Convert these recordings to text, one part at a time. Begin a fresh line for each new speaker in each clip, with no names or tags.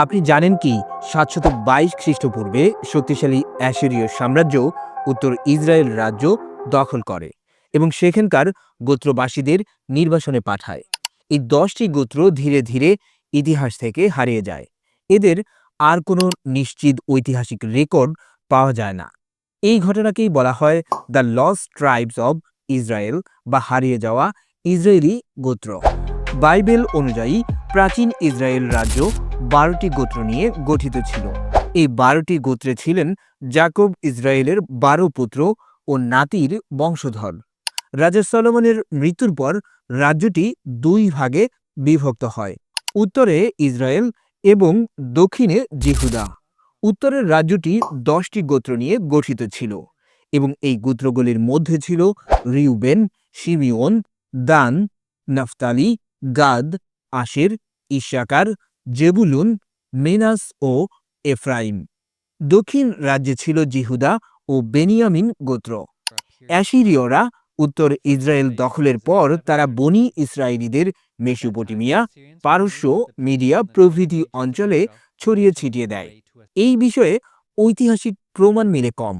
আপনি জানেন কি, সাতশত বাইশ খ্রিস্টপূর্বে শক্তিশালী অ্যাসিরীয় সাম্রাজ্য উত্তর ইসরায়েল রাজ্য দখল করে এবং সেখানকার গোত্রবাসীদের নির্বাসনে পাঠায়। এই দশটি গোত্র ধীরে ধীরে ইতিহাস থেকে হারিয়ে যায়। এদের আর কোনো নিশ্চিত ঐতিহাসিক রেকর্ড পাওয়া যায় না। এই ঘটনাকেই বলা হয় the lost tribes of Israel বা হারিয়ে যাওয়া ইসরায়েলি গোত্র। বাইবেল অনুযায়ী প্রাচীন ইসরায়েল রাজ্য বারোটি গোত্র নিয়ে গঠিত ছিল। এই বারোটি গোত্রে ছিলেন জাকব ইসরায়েলের বারো পুত্র ও নাতির বংশধর। রাজা সলোমনের মৃত্যুর পর রাজ্যটি দুই ভাগে বিভক্ত হয়, উত্তরে ইসরায়েল এবং দক্ষিণে জিহুদা। উত্তরের রাজ্যটি দশটি গোত্র নিয়ে গঠিত ছিল এবং এই গোত্রগুলির মধ্যে ছিল Reuben Simeon Dan, Naphtali, Gad Asher Issachar Zebulun, Manasseh ও এফ্রাইম। দক্ষিণ রাজ্যে ছিল জিহুদা ও বেনিয়ামিন গোত্র। অ্যাসিরীয়রা উত্তর ইসরায়েল দখলের পর তারা বনি ইসরায়েলিদের মেসোপটেমিয়া, পারস্য মিডিয়া প্রভৃতি অঞ্চলে ছড়িয়ে ছিটিয়ে দেয়। এই বিষয়ে ঐতিহাসিক প্রমাণ মিলে কম।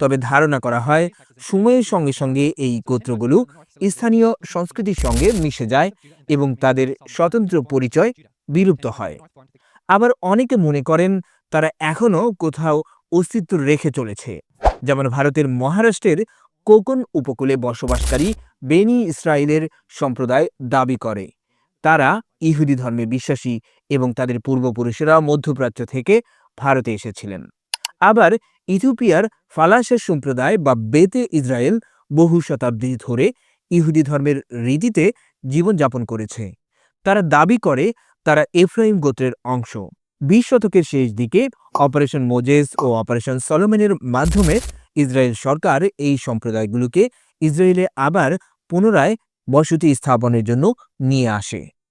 তবে ধারণা করা হয়, সময়ের সঙ্গে সঙ্গে এই গোত্রগুলো স্থানীয় সংস্কৃতির সঙ্গে মিশে যায় এবং তাদের স্বতন্ত্র পরিচয় বিলুপ্ত হয়। আবার অনেকে মনে করেন তারা এখনও কোথাও অস্তিত্ব রেখে চলেছে। যেমন ভারতের মহারাষ্ট্রের কোকন উপকূলে বসবাসকারী বেনি ইসরায়েলের সম্প্রদায় দাবি করে। তারা ইহুদি ধর্মে বিশ্বাসী এবং তাদের পূর্বপুরুষেরা মধ্যপ্রাচ্য থেকে ভারতে এসেছিলেন। আবার ইথিওপিয়ার ফালাসের সম্প্রদায় বা বেতে ইসরায়েল বহু শতাব্দী ধরে ইহুদি ধর্মের রীতিতে জীবনযাপন করেছে। তারা দাবি করে তারা এফ্রাহিম গোত্রের অংশ। বিশ শতকের শেষ দিকে অপারেশন মোজেস ও অপারেশন সলোমেনের মাধ্যমে ইসরায়েল সরকার এই সম্প্রদায়গুলোকে ইসরায়েলে আবার পুনরায় বসতি স্থাপনের জন্য নিয়ে আসে।